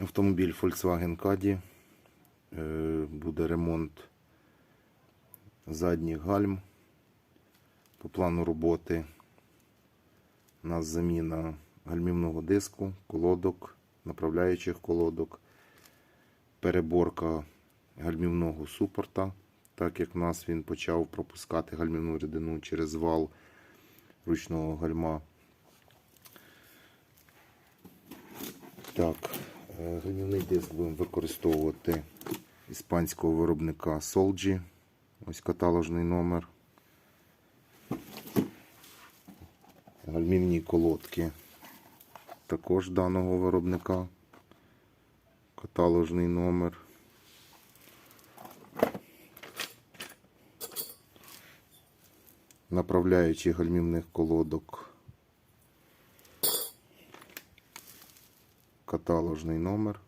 Автомобіль Volkswagen Caddy. Е, Буде ремонт задніх гальм. По плану роботи у нас заміна гальмівного диску, колодок, направляючих колодок, переборка гальмівного супорта, так як в нас він почав пропускати гальмівну рідину через вал ручного гальма. Так, гальмівний диск будемо використовувати іспанського виробника Solgi. Ось каталожний номер. Гальмівні колодки також даного виробника. Каталожний номер. Направляючи гальмівних колодок. Каталожний номер.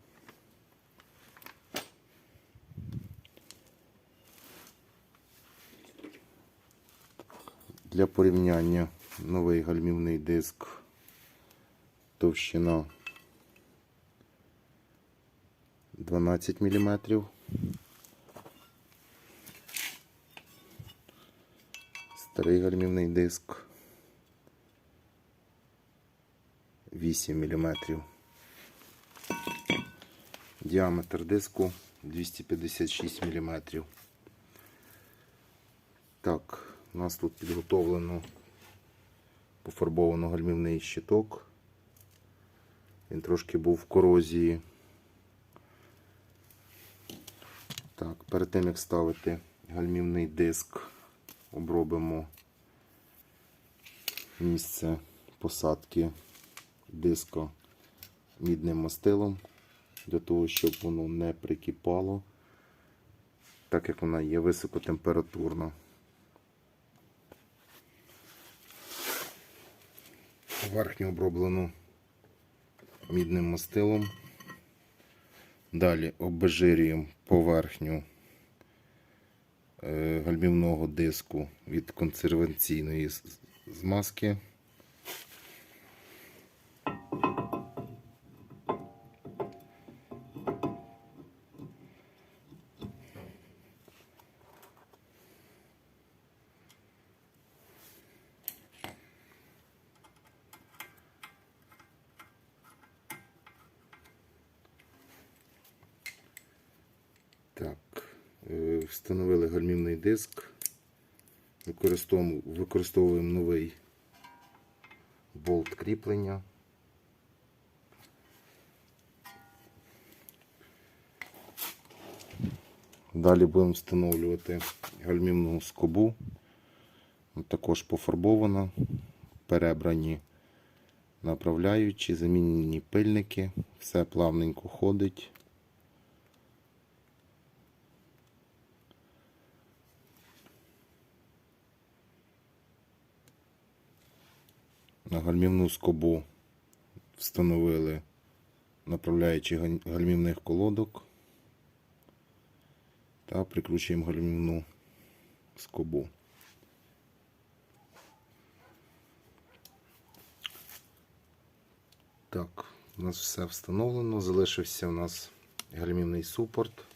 Для порівняння новий гальмівний диск товщина 12 мм. Старий гальмівний диск 8 мм. Діаметр диску 256 мм. Так, у нас тут підготовлено пофарбовано гальмівний щиток. Він трошки був в корозії. Так, перед тим як ставити гальмівний диск, обробимо місце посадки диска мідним мастилом, для того, щоб воно не прикипало, так як вона є високотемпературна. Верхню оброблену мідним мастилом. Далі обезжирюємо поверхню е, гальмівного диску від консерваційної змазки. Так, е, встановили гальмівний диск. Використовуємо, новий болт кріплення. Далі будемо встановлювати гальмівну скобу. Також пофарбована, перебрані направляючі, замінені пильники, все плавненько ходить. На гальмівну скобу встановили направляючи гальмівних колодок та прикручуємо гальмівну скобу. Так, у нас все встановлено. Залишився у нас гальмівний супорт.